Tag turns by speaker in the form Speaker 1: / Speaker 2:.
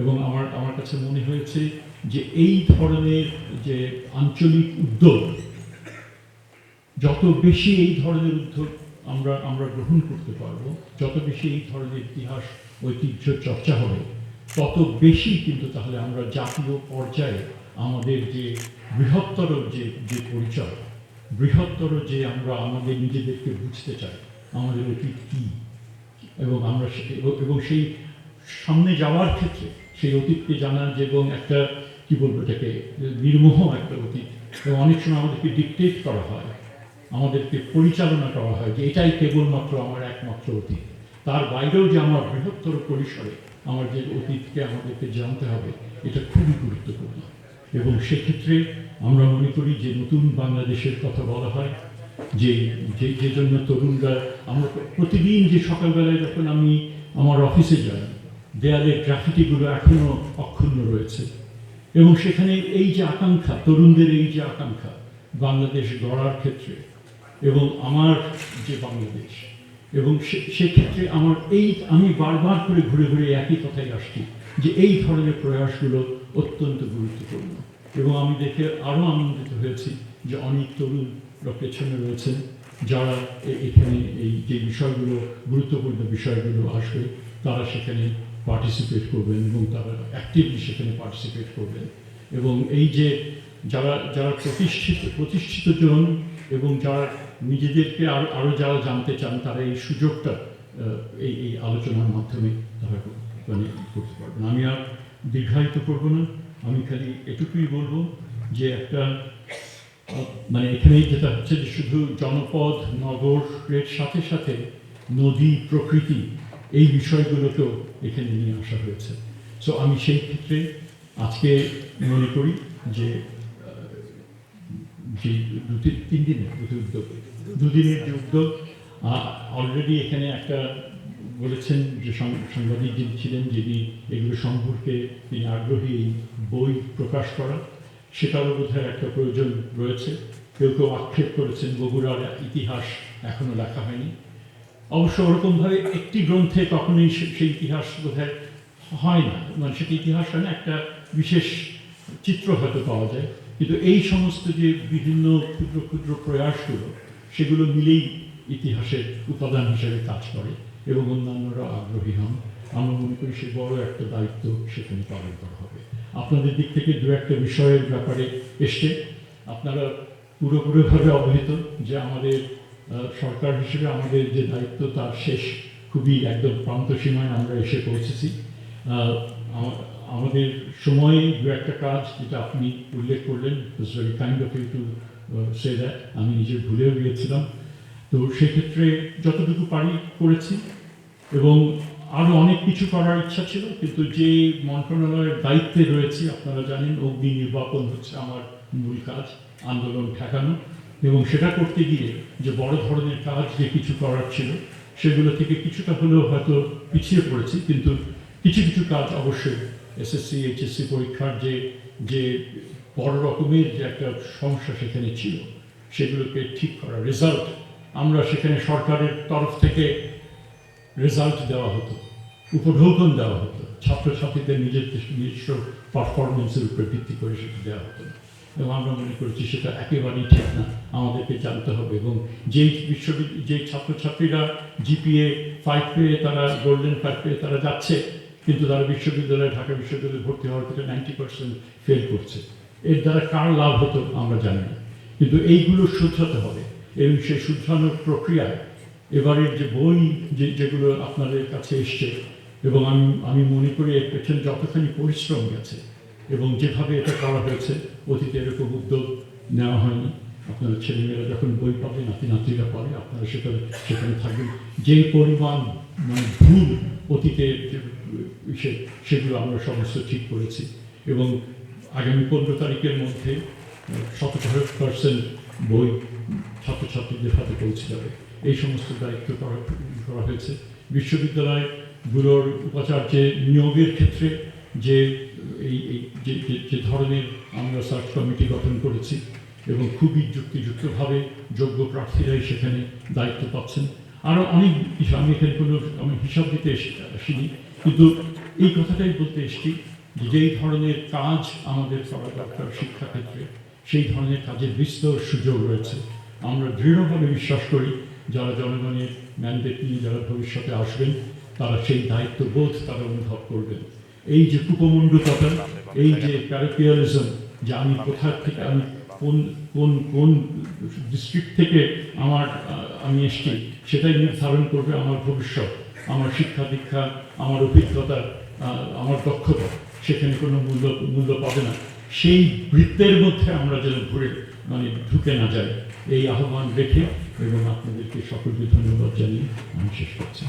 Speaker 1: এবং আমার আমার কাছে মনে হয়েছে যে এই ধরনের যে আঞ্চলিক উদ্যোগ, যত বেশি এই ধরনের উদ্যোগ আমরা আমরা গ্রহণ করতে পারব, যত বেশি এই ধরনের ইতিহাস, ঐতিহ্য চর্চা হবে, তত বেশি কিন্তু তাহলে আমরা জাতীয় পর্যায়ে আমাদের যে বৃহত্তর যে যে পরিচয়, বৃহত্তর যে আমরা আমাদের নিজেদেরকে বুঝতে চাই, আমাদের অতীত কী? এবং আমরা এবং সেই সামনে যাওয়ার ক্ষেত্রে সেই অতীতকে জানা যে এবং একটা, কি বলব এটাকে, নির্মোহ একটা অতীত। এবং অনেক সময় আমাদেরকে ডিকটেট করা হয়। আমাদেরকে পরিচালনা করা হয় যে এটাই কেবলমাত্র আমার একমাত্র অতীত। তার বাইরেও যে আমার বৃহত্তর পরিসরে আমার যে অতীতকে আমাদেরকে জানতে হবে, এটা খুবই গুরুত্বপূর্ণ। এবং সেক্ষেত্রে আমরা মনে করি যে নতুন বাংলাদেশের কথা বলা হয়, যে যে যে জন্য তরুণরা আমরা প্রতিদিন যে সকালবেলায় যখন আমি আমার অফিসে যাই দেয়ালের গ্রাফিটিগুলো এখনও অক্ষুণ্ণ রয়েছে। এবং সেখানে এই যে আকাঙ্ক্ষা, তরুণদের এই যে আকাঙ্ক্ষা, বাংলাদেশ গড়ার ক্ষেত্রে এবং আমার যে বাংলাদেশ, এবং সেক্ষেত্রে আমার এই, আমি বারবার করে ঘুরে ঘুরে একই কথাই আসছি, যে এই ধরনের প্রয়াসগুলো অত্যন্ত গুরুত্বপূর্ণ। এবং আমি দেখে আরও আনন্দিত হয়েছি যে অনেক তরুণরা পেছনে রয়েছেন, যারা এখানে এই যে বিষয়গুলো, গুরুত্বপূর্ণ বিষয়গুলো আসবে, তারা সেখানে পার্টিসিপেট করবেন এবং তারা অ্যাক্টিভলি সেখানে পার্টিসিপেট করবেন। এবং এই যে যারা যারা প্রতিষ্ঠিত প্রতিষ্ঠিত জন এবং যারা নিজেদেরকে আরও আরও যারা জানতে চান, তারা এই সুযোগটা এই এই আলোচনার মাধ্যমে তারা মানে করতে পারবেন। আমি আর দীর্ঘায়িত করব না। আমি খালি এটুকুই বলব যে একটা মানে এখানে যেটা হচ্ছে যে শুধু জনপদ নগরের সাথে সাথে নদী, প্রকৃতি এই বিষয়গুলোকেও এখানে নিয়ে আসা হয়েছে। সো আমি সেই ক্ষেত্রে আজকে মনে করি যে যে দু তিন- দিনের উদ্যোগ, দুদিনের যে উদ্যোগ অলরেডি এখানে একটা বলেছেন যে সাংবাদিক যিনি ছিলেন, যিনি এগুলো সম্পর্কে তিনি আগ্রহী বই প্রকাশ করা, সেটারও বোধহয় একটা প্রয়োজন রয়েছে। কেউ কেউ আক্ষেপ করেছেন, বগুড়ার ইতিহাস এখনও লেখা হয়নি। অবশ্য ওরকমভাবে একটি গ্রন্থে তখনই সেই ইতিহাস বোধহয় হয় না। মানে সেটা ইতিহাস হয় না, একটা বিশেষ চিত্র হয়তো পাওয়া যায়। কিন্তু এই সমস্ত যে বিভিন্ন ক্ষুদ্র ক্ষুদ্র প্রয়াসগুলো, সেগুলো মিলেই ইতিহাসের উপাদান হিসেবে কাজ করে এবং অন্যান্যরা আগ্রহী হন। আমরা মনে করি সে বড় একটা দায়িত্ব সেখানে পালন করা হবে। আপনাদের দিক থেকে দু একটা বিষয়ের ব্যাপারে এসছে। আপনারা পুরোপুরিভাবে অবহিত যে আমাদের সরকার হিসেবে আমাদের যে দায়িত্ব, তার শেষ খুবই একদম প্রান্ত সীমায় আমরা এসে পৌঁছেছি। আমাদের সময়ে দু একটা কাজ যেটা আপনি উল্লেখ করলেন very kind of you to say that আমি নিজে ভুলেও গিয়েছিলাম। তো সেক্ষেত্রে যতটুকু পারি করেছি এবং আরও অনেক কিছু করার ইচ্ছা ছিল, কিন্তু যে মন্ত্রণালয়ের দায়িত্বে রয়েছি, আপনারা জানেন, অগ্নি নির্বাপন হচ্ছে আমার মূল কাজ, আন্দোলন ঠেকানো। এবং সেটা করতে গিয়ে যে বড় ধরনের কাজ যে কিছু করার ছিল, সেগুলো থেকে কিছুটা হলেও হয়তো পিছিয়ে পড়েছি, কিন্তু কিছু কিছু কাজ অবশ্যই এসএসসি, এইচএসসি পরীক্ষার যে যে বড় রকমের যে একটা সমস্যা সেখানে ছিল, সেগুলোকে ঠিক করা রেজাল্ট আমরা সেখানে সরকারের তরফ থেকে রেজাল্ট দেওয়া হতো, উপঢৌকন দেওয়া হতো, ছাত্রছাত্রীদের নিজের নিজস্ব পারফরমেন্সের উপর ভিত্তি করে সেটা দেওয়া হতো না। এবং আমরা মনে করেছি, সেটা একেবারেই ঠিক না। আমাদেরকে জানতে হবে এবং যেই বিশ্ববিদ্যালয় যে ছাত্রছাত্রীরা জিপিএ ফাইভ পেয়ে তারা গোল্ডেন ফাইভ পেয়ে তারা যাচ্ছে, কিন্তু তারা বিশ্ববিদ্যালয়ে, ঢাকা বিশ্ববিদ্যালয়ে ভর্তি হওয়ার ক্ষেত্রে নাইনটি পার্সেন্ট ফেল করছে। এর দ্বারা কার লাভ হতো আমরা জানি না। কিন্তু এইগুলো শুধরাতে হবে। এবং সেই শুধরানোর প্রক্রিয়ায় এবারের যে বই যে, যেগুলো আপনাদের কাছে এসছে, এবং আমি আমি মনে করি এর পেছনে যতখানি পরিশ্রম গেছে এবং যেভাবে এটা করা হয়েছে, অতীতে এরকম উদ্যোগ নেওয়া হয়নি। আপনারা ছেলেমেয়েরা যখন বই পাবে নাতি নাতিরা পড়ে আপনারা সেখানে সেখানে থাকবেন। যে পরিমাণ মানে ভুল অতীতে সেগুলো আমরা সমস্ত ঠিক করেছি এবং আগামী পনেরো তারিখের মধ্যে সতেরো পার্সেন্ট বই ছাত্রছাত্রীদের হাতে পৌঁছে যাবে। এই সমস্ত দায়িত্ব করা করা হয়েছে। বিশ্ববিদ্যালয়গুলোর উপাচার্যের নিয়োগের ক্ষেত্রে যে, এই যে ধরনের আমরা সার্চ কমিটি গঠন করেছি এবং খুবই যুক্তিযুক্তভাবে যোগ্য প্রার্থীরাই সেখানে দায়িত্ব পাচ্ছেন। আরও অনেক বিষয় আমি এখানে কোনো, আমি হিসাব দিতে আসিনি। কিন্তু এই কথাটাই বলতে এসেছি যে যেই ধরনের কাজ আমাদের করা দরকার শিক্ষাক্ষেত্রে, সেই ধরনের কাজের বিস্তর সুযোগ রয়েছে। আমরা দৃঢ়ভাবে বিশ্বাস করি, যারা জনগণের ম্যান্ডেট নিয়ে যারা ভবিষ্যতে আসবেন, তারা সেই দায়িত্ববোধ তারা অনুভব করবেন। এই যে কুপমণ্ডুকতা এই যে প্যারাপিয়ালিজম যে আমি কোথা থেকে, আমি কোন কোন কোন ডিস্ট্রিক্ট থেকে আমার আমি এসছি, সেটাই নির্ধারণ করবে আমার ভবিষ্যৎ, আমার শিক্ষা দীক্ষা, আমার অভিজ্ঞতা আমার দক্ষতা, সেখানে কোনো মূল্য মূল্য পাবে না। সেই বৃত্তের মধ্যে আমরা যেন ঘুরে মানে ঢুকে না যাই, এই আহ্বান রেখে, এবং আপনাদেরকে সকলকে ধন্যবাদ জানিয়ে আমি শেষ করছি।